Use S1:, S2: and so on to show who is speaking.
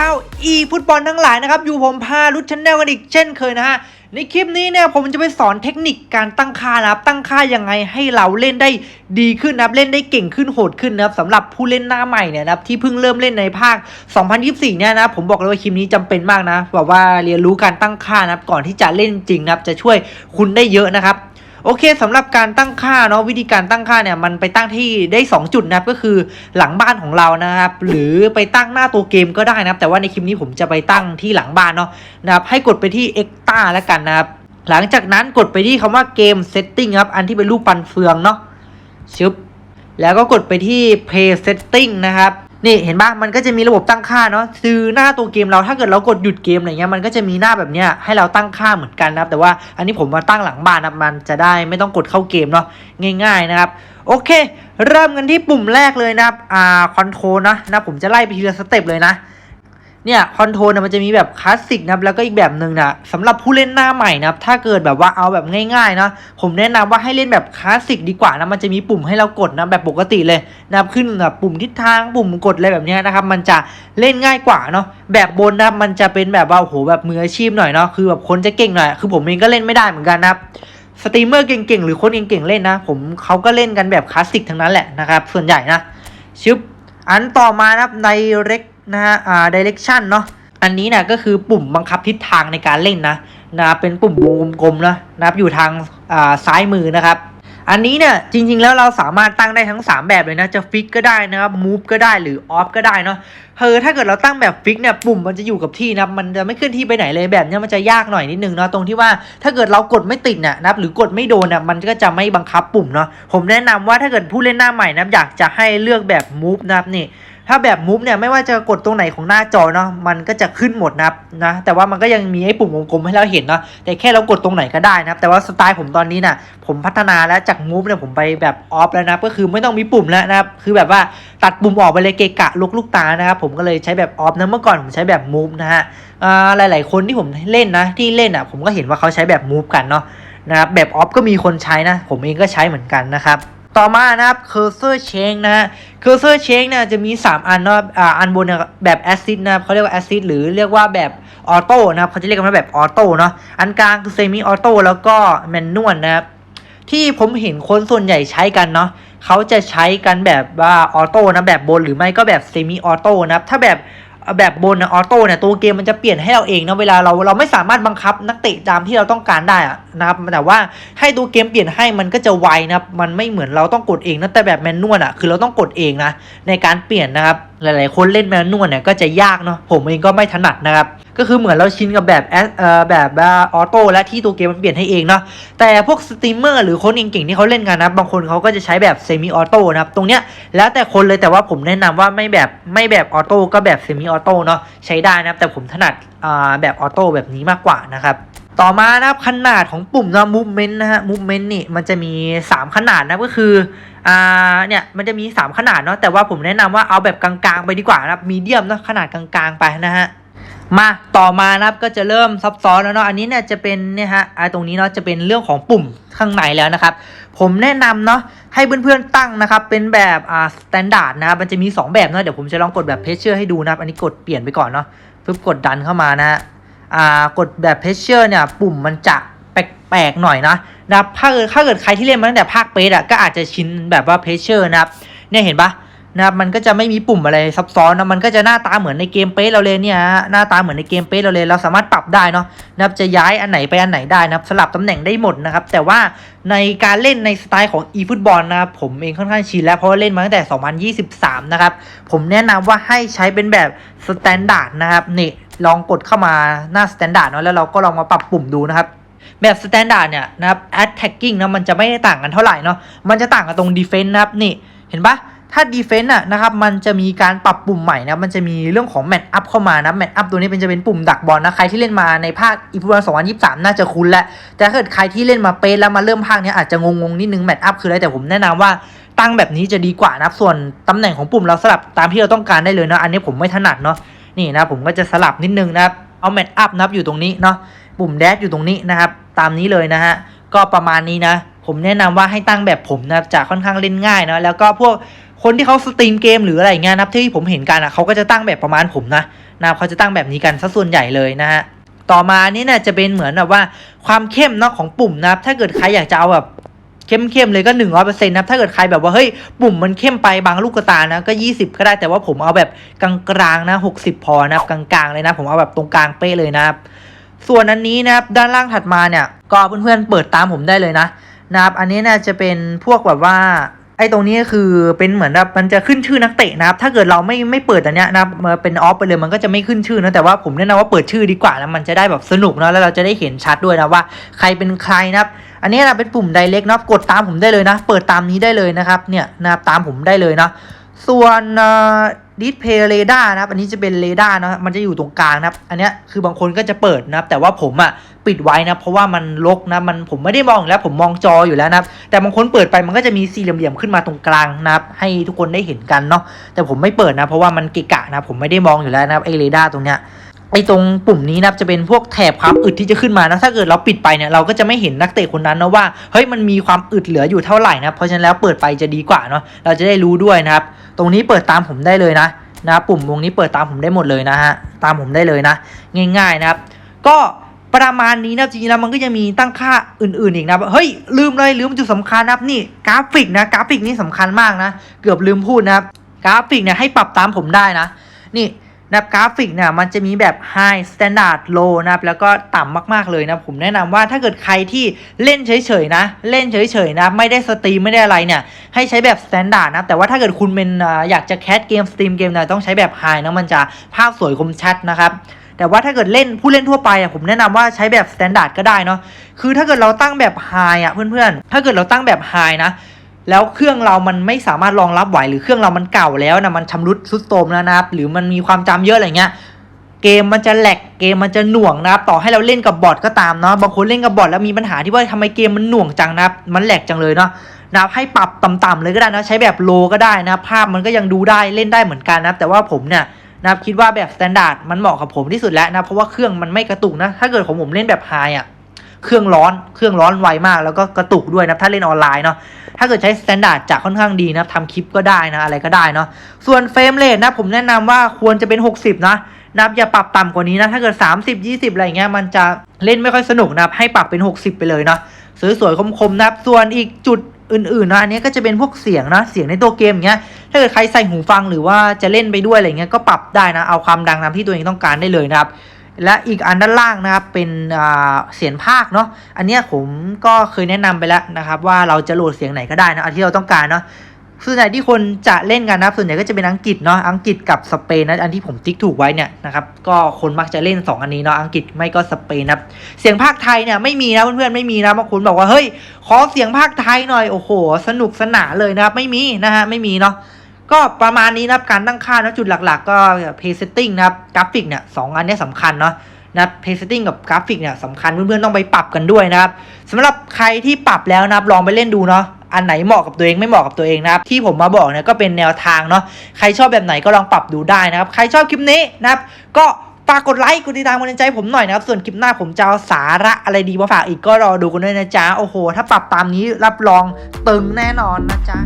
S1: ชาวอีฟุตบอลทั้งหลายนะครับอยู่ผมพารุชชแนลกันอีกเช่นเคยนะฮะในคลิปนี้เนี่ยผมจะไปสอนเทคนิคการตั้งค่านะครับ ตั้งค่ายังไงให้เราเล่นได้ดีขึ้นนะครับ เล่นได้เก่งขึ้นโหดขึ้นนะครับสำหรับผู้เล่นหน้าใหม่เนี่ยนะครับที่เพิ่งเริ่มเล่นในภาค 2024 เนี่ยนะผมบอกเลยว่าคลิปนี้จำเป็นมากนะแบบว่าเรียนรู้การตั้งค่านะครับก่อนที่จะเล่นจริงนะครับจะช่วยคุณได้เยอะนะครับ โอเคสำหรับการตั้งค่าเนาะวิธีการตั้งค่าเนี่ยมันไปตั้งที่ได้ 2 จุดนะครับก็คือหลังบ้านของเรานะครับหรือไปตั้งหน้าตัวเกมก็ได้นะครับแต่ว่าในคลิปนี้ผมจะไปตั้งที่หลังบ้านเนาะนะครับให้กดไปที่ Extra แล้วกันนะครับหลังจากนั้นกดไปที่คำว่าเกม Setting ครับอันที่เป็นรูปปันเฟืองเนาะชึบแล้วก็กดไปที่ Play Setting นะครับ นี่เห็นปะมันก็จะมีระบบตั้งค่าเนาะคือหน้าตัวเกมเราถ้าเกิดเรากดหยุดเกมอะไรเงี้ยมันก็จะมีหน้าแบบเนี้ยให้เราตั้งค่าเหมือนกันนะครับ แต่ว่าอันนี้ผมมาตั้งหลังบ้านนะมันจะได้ไม่ต้องกดเข้าเกมเนาะง่าย ๆนะครับ โอเค เริ่มกันที่ปุ่มแรกเลยนะครับอ่าคอนโทรลนะนะผมจะไล่ไปทีละสเต็ปเลยนะ เนี่ยคอนโทรลนะมันจะมีแบบคลาสสิกนะครับแล้วก็อีกแบบหนึ่งนะสำหรับผู้เล่นหน้าใหม่นะครับถ้าเกิดแบบว่าเอาแบบง่ายๆนะผมแนะนำว่าให้เล่นแบบคลาสสิกดีกว่านะมันจะมีปุ่มให้เรากดนะแบบปกติเลยนะครับขึ้นแบบปุ่มทิศทางปุ่มกดอะไรแบบนี้นะครับมันจะเล่นง่ายกว่าเนาะแบบบนนะมันจะเป็นแบบว่าโอ้โหแบบมืออาชีพหน่อยเนาะคือแบบคนจะเก่งหน่อยคือผมเองก็เล่นไม่ได้เหมือนกันนะครับสตรีมเมอร์เก่งๆหรือคนเก่งๆเล่นนะ ผมเขาก็เล่นกันแบบคลาสสิกทั้งนั้นแหละนะครับส่วนใหญ่นะชึบอันต่อมานะครับในเร็ก นะฮะอ่า direction เนาะอันนี้นะก็คือปุ่มบังคับทิศทางในการเล่นนะนะเป็นปุ่มวงกลมนะนะครับอยู่ทางอ่าซ้ายมือนะครับอันนี้เนี่ยจริงๆแล้วเราสามารถตั้งได้ทั้ง 3 แบบเลยนะจะฟิกก็ได้นะครับมูฟก็ได้หรือออฟก็ได้เนาะเออถ้าเกิดเราตั้งแบบฟิกเนี่ยปุ่มมันจะอยู่กับที่นะมันจะไม่เคลื่อนที่ไปไหนเลยแบบเนี้ยมันจะยากหน่อยนิดนึงเนาะตรงที่ว่าถ้าเกิดเรากดไม่ติดเนี่ยนะครับหรือกดไม่โดนน่ะมันก็จะไม่บังคับปุ่มเนาะผมแนะนำว่าถ้าเกิดผู้เล่นหน้าใหม่นะอยากจะให้เลือกแบบมูฟนะครับนี่ ถ้าแบบมูฟเนี่ยไม่ว่าจะกดตรงไหนของหน้าจอเนาะมันก็จะขึ้นหมดนะครับนะแต่ว่ามันก็ยังมีไอ้ปุ่มวงกลมให้เราเห็นเนาะแต่แค่เรากดตรงไหนก็ได้นะครับแต่ว่าสไตล์ผมตอนนี้น่ะผมพัฒนาแล้วจากมูฟเนี่ยผมไปแบบออฟแล้วนะก็คือไม่ต้องมีปุ่มแล้วนะครับคือแบบว่าตัดปุ่มออกไปเลยเกะกะลกลูกตานะครับผมก็เลยใช้แบบออฟนะเมื่อก่อนผมใช้แบบมูฟนะฮะอ่าหลาย ๆ คนที่ผมเล่นนะที่เล่นอะผมก็เห็นว่าเขาใช้แบบมูฟกันเนาะนะครับแบบออฟก็มีคนใช้นะผมเองก็ใช้เหมือนกันนะครับ ต่อมานะครับ cursor change นะฮะ cursor change เนี่ยจะมี 3 อันเนาะอ่าอันบนแบบ assist นะครับเขาเรียกว่า assist หรือเรียกว่าแบบออโต้นะครับเขาจะเรียกกันว่าแบบออโต้เนาะอันกลางคือ semi auto แล้วก็ manual นะครับที่ผมเห็นคนส่วนใหญ่ใช้กันเนาะเขาจะใช้กันแบบว่าออโต้นะแบบบนหรือไม่ก็แบบเซมิออโต้นะครับถ้าแบบ แบบบนนะออโต้เนี่ยตัวเกมมันจะเปลี่ยนให้เราเองนะเวลาเราเราไม่สามารถบังคับนักเตะตามที่เราต้องการได้นะครับแต่ว่าให้ตัวเกมเปลี่ยนให้มันก็จะไวนะครับมันไม่เหมือนเราต้องกดเองนะแต่แบบแมนนวลอะคือเราต้องกดเองนะในการเปลี่ยนนะครับ หลายๆ คนเล่นแมนนวลเนี่ยก็จะยากเนาะผมเองก็ไม่ถนัดนะครับก็คือเหมือนเราชินกับแบบแอเอ่อแบบออโต้และที่ตัวเกมมันเปลี่ยนให้เองเนาะแต่พวกสตรีมเมอร์หรือคนเก่งๆที่เขาเล่นกันนะบางคนเขาก็จะใช้แบบเซมิออโต้นะครับตรงเนี้ยแล้วแต่คนเลยแต่ว่าผมแนะนำว่าไม่แบบไม่แบบออโต้ก็แบบเซมิออโต้เนาะใช้ได้นะครับแต่ผมถนัดอ่าแบบออโต้แบบนี้มากกว่านะครับต่อมานะครับขนาดของปุ่มนะ movement นะฮะ movement นี่มันจะมี 3 ขนาดนะก็คือ อ่าเนี่ยมันจะมี 3 ขนาดเนาะแต่ว่าผมแนะนำว่าเอาแบบกลางๆ ไปดีกว่านะครับมีเดียมเนาะขนาดกลางๆไปนะฮะมาต่อมานะครับก็จะเริ่มซับซ้อนแล้วเนาะอันนี้เนี่ยจะเป็นเนี่ยฮะไอ้ตรงนี้เนาะจะเป็นเรื่องของปุ่มข้างในแล้วนะครับ ผมแนะนำเนาะให้เพื่อนๆตั้งนะครับ เป็นแบบอ่าสแตนดาร์ดนะครับมันจะมี 2 แบบเนาะเดี๋ยวผมจะลองกดแบบเพชเชอร์ให้ดูนะครับอันนี้กดเปลี่ยนไปก่อนเนาะปึ๊บกดดันเข้ามานะฮะอ่ากดแบบเพชเชอร์เนี่ยปุ่มมันจะแปลกๆหน่อยนะ นะครับถ้าเกิดถ้าเกิดใครที่เล่นมาตั้งแต่ภาคเปสอะก็อาจจะชินแบบว่าเพชเชอร์นะครับเนี่ยเห็นปะนะครับมันก็จะไม่มีปุ่มอะไรซับซ้อนนะมันก็จะหน้าตาเหมือนในเกมเป๊ะเราเลยเนี่ยหน้าตาเหมือนในเกมเป๊ะเราเลยเราสามารถปรับได้เนาะนะครับจะย้ายอันไหนไปอันไหนได้นะครับสลับตำแหน่งได้หมดนะครับแต่ว่าในการเล่นในสไตล์ของ eFootball นะครับผมเองค่อนข้างชินแล้วเพราะเล่นมาตั้งแต่ 2023 นะครับผมแนะนำว่าให้ใช้เป็นแบบสแตนดาร์ดนะครับนี่ลองกดเข้ามาหน้าสแตนดาร์ดเนาะแล้วเราก็ลองมาปรับปุ่มดูนะครับ แบบสแตนดาร์ดเนี่ยนะครับ attacking นะมันจะไม่ได้ต่างกันเท่าไหร่เนาะมันจะต่างกันตรง defense นะครับนี่เห็นปะถ้า defense อะนะครับมันจะมีการปรับปุ่มใหม่นะมันจะมีเรื่องของ match up เข้ามานะ match up ตัวนี้เป็นจะเป็นปุ่มดักบอลนะ ใครที่เล่นมาในภาคอีพีวัน2023น่าจะคุ้นแล้ว แต่ถ้าเกิดใครที่เล่นมาเป็นแล้วมาเริ่มภาคเนี้ยอาจจะงงๆนิดนึง match up คืออะไรแต่ผมแนะนำว่าตั้งแบบนี้จะดีกว่านะครับส่วนตำแหน่งของปุ่มเราสลับตามที่เราต้องการได้เลยเนาะอันนี้ผมไม่ถนัดเนาะนี่นะผมก็จะสลับนิดนึงนะครับเอา match up นะครับอยู่ตรงนี้เนาะ ปุ่มแดชอยู่ตรงนี้นะครับ ตามนี้เลยนะฮะ ก็ประมาณนี้นะ ผมแนะนำว่าให้ตั้งแบบผมนะจะค่อนข้างเล่นง่ายนะแล้วก็พวกคนที่เขาสตรีมเกมหรืออะไรเงี้ยนะครับที่ผมเห็นกันอะเขาก็จะตั้งแบบประมาณผมนะนะเขาจะตั้งแบบนี้กันซะส่วนใหญ่เลยนะฮะต่อมานี่น่าจะเป็นเหมือนแบบว่าความเข้มเนาะของปุ่มนะถ้าเกิดใครอยากจะเอาแบบเข้มๆเลยก็หนึ่งร้อยเปอร์เซ็นต์นะถ้าเกิดใครแบบว่าเฮ้ยปุ่มมันเข้มไปบางลูกตานะก็ยี่สิบก็ได้แต่ว่าผมเอาแบบกลางๆนะหกสิบพอนะกลางๆเลยนะ ผมเอาแบบตรงกลางเป๊ะเลยนะครับ ส่วนอันนี้นะครับด้านล่างถัดมาเนี่ยก็เพื่อนๆเปิดตามผมได้เลยนะนะครับอันนี้น่าจะเป็นพวกแบบว่าไอ้ตรงนี้คือเป็นเหมือนแบบมันจะขึ้นชื่อนักเตะนะครับ ถ้าเกิดเราไม่ไม่เปิดอันเนี้ยนะมาเป็นออฟไปเลยมันก็จะไม่ขึ้นชื่อนะแต่ว่าผมแนะนำว่าเปิดชื่อดีกว่านะมันจะได้แบบสนุกนะแล้วเราจะได้เห็นชัดด้วยนะว่าใครเป็นใครนะครับ อันนี้นะเป็นปุ่ม direct เนาะกดตามผมได้เลยนะ เปิดตามนี้ได้เลยนะครับเนี่ยนะครับตามผมได้เลยนะส่วน ดิสเพย์เรดาร์นะครับอันนี้จะเป็นเรดาร์นะมันจะอยู่ตรงกลางนะครับ อันเนี้ยคือบางคนก็จะเปิดนะครับ แต่ว่าผมอะ่ะปิดไว้นะเพราะว่ามันลกนะมันผมไม่ได้มองแล้วผมมองจออยู่แล้วนะครับแต่บางคนเปิดไปมันก็จะมีสี่เหลี่ยมๆขึ้นมาตรงกลางนะครับ ให้ทุกคนได้เห็นกันเนาะแต่ผมไม่เปิดนะ เพราะว่ามันเกะกะนะ ผมไม่ได้มองอยู่แล้วนะครับไอเรดาร์ตรงเนี้ย ไอตรงปุ่มนี้นะครับจะเป็นพวกแถบความอึดที่จะขึ้นมานะถ้าเกิดเราปิดไปเนี่ยเราก็จะไม่เห็นนักเตะคนนั้นนะว่าเฮ้ยมันมีความอึดเหลืออยู่เท่าไหร่นะเพราะฉะนั้นแล้วเปิดไปจะดีกว่าเนาะเราจะได้รู้ด้วยนะครับ ตรงนี้เปิดตามผมได้เลยนะนะปุ่มวงนี้เปิดตามผมได้หมดเลยนะฮะตามผมได้เลยนะ ง่ายๆนะครับ ก็ประมาณนี้นะจริงๆแล้วมันก็จะมีตั้งค่าอื่นๆอีกนะเฮ้ยลืมเลยลืมจุดสำคัญนับนี่กราฟิกนะกราฟิกนี่สำคัญมากนะ เกือบลืมพูดนะครับกราฟิกเนี่ยให้ปรับตามผมได้นะ นี่ นะครับกราฟิกเนี่ยมันจะมีแบบ High Standard Low นะครับแล้วก็ต่ำมากๆเลยนะผมแนะนำว่าถ้าเกิดใครที่เล่นเฉยๆนะ เล่นเฉยๆนะ ไม่ได้สตรีมไม่ได้อะไรเนี่ยให้ใช้แบบ Standard นะ แต่ว่าถ้าเกิดคุณเป็นอยากจะแคสเกมสตรีมเกมเนี่ยต้องใช้แบบ High นะมันจะภาพสวยคมชัดนะครับแต่ว่าถ้าเกิดเล่นผู้เล่นทั่วไปอะผมแนะนำว่าใช้แบบ Standard ก็ได้เนาะคือถ้าเกิดเราตั้งแบบ High อะเพื่อนๆ ถ้าเกิดเราตั้งแบบ High นะ แล้วเครื่องเรามันไม่สามารถรองรับไหวหรือเครื่องเรามันเก่าแล้วนะมันชำรุดทรุดโทรมแล้วนะครับ หรือมันมีความจำเยอะอะไรเงี้ยเกมมันจะแหลกเกมมันจะหน่วงนะครับ ต่อให้เราเล่นกับบอทก็ตามเนาะบางคนเล่นกับบอทแล้วมีปัญหาที่ว่าทำไมเกมมันหน่วงจังนะครับ มันแหลกจังเลยเนาะนะครับให้ปรับต่ำๆเลยก็ได้นะใช้แบบโลก็ได้นะภาพมันก็ยังดูได้เล่นได้เหมือนกันนะครับแต่ว่าผมเนี่ยนะครับคิดว่าแบบสแตนดาร์ดมันเหมาะกับผมที่สุดแล้วนะเพราะว่าเครื่องมันไม่กระตุกนะถ้าเกิดของผมเล่นแบบไฮอะ เครื่องร้อนเครื่องร้อนไวมาก แล้วก็กระตุกด้วยนะถ้าเล่นออนไลน์เนาะถ้าเกิดใช้สแตนดาร์ดจะค่อนข้างดีนะทำคลิปก็ได้นะอะไรก็ได้เนาะส่วนเฟรมเรทนะผมแนะนำว่าควรจะเป็น 60 นะนะครับอย่าปรับต่ำกว่านี้นะ ถ้าเกิด 30 20 อะไรเงี้ยมันจะเล่นไม่ค่อยสนุกนะให้ปรับเป็น 60 ไปเลยเนาะสวยๆคมๆนะส่วนอีกจุดอื่นๆนะอันนี้ก็จะเป็นพวกเสียงนะเสียงในตัวเกมอย่างเงี้ยถ้าเกิดใครใส่หูฟังหรือว่าจะเล่นไปด้วยอะไรเงี้ยก็ปรับได้นะเอาความดังตามที่ตัวเองต้องการได้เลยนะครับ และอีกอันด้านล่างนะครับเป็นเสียงภาคเนาะอันเนี้ยผมก็เคยแนะนำไปแล้วนะครับ ว่าเราจะโหลดเสียงไหนก็ได้นะอันที่เราต้องการเนาะส่วนใหญ่ที่คนจะเล่นกันนะครับส่วนใหญ่ก็จะเป็นอังกฤษเนาะอังกฤษกับสเปนนะอันที่ผมติ๊กถูกไว้เนี่ยนะครับก็คนมักจะเล่น 2 อันนี้เนาะอังกฤษไม่ก็สเปนนะครับเสียงภาคไทยเนี่ยไม่มีนะเพื่อนๆไม่มีนะบางคนบอกว่าเฮ้ยขอเสียงภาคไทยหน่อยโอ้โห สนุกสนานเลยนะครับไม่มีนะฮะไม่มีเนาะ ก็ประมาณนี้นะครับการตั้งค่านะจุดหลัก ๆ ก็ Pay Setting นะครับกราฟิกเนี่ยสองอันนี้สำคัญเนาะนะ Pay Setting กับกราฟิกเนี่ยสำคัญเพื่อนๆต้องไปปรับกันด้วยนะครับสำหรับใครที่ปรับแล้วนะครับลองไปเล่นดูเนาะอันไหนเหมาะกับตัวเองไม่เหมาะกับตัวเองนะครับที่ผมมาบอกเนี่ยก็เป็นแนวทางเนาะใครชอบแบบไหนก็ลองปรับดูได้นะครับ ใครชอบคลิปนี้นะครับก็ฝากกดไลค์กดติดตามกำลังใจผมหน่อยนะครับ ส่วนคลิปหน้าผมจะเอาสาระอะไรดีมาฝากอีกก็รอดูกันด้วยนะจ๊ะโอ้โห ถ้าปรับตามนี้รับรองตึงแน่นอนนะจ๊ะ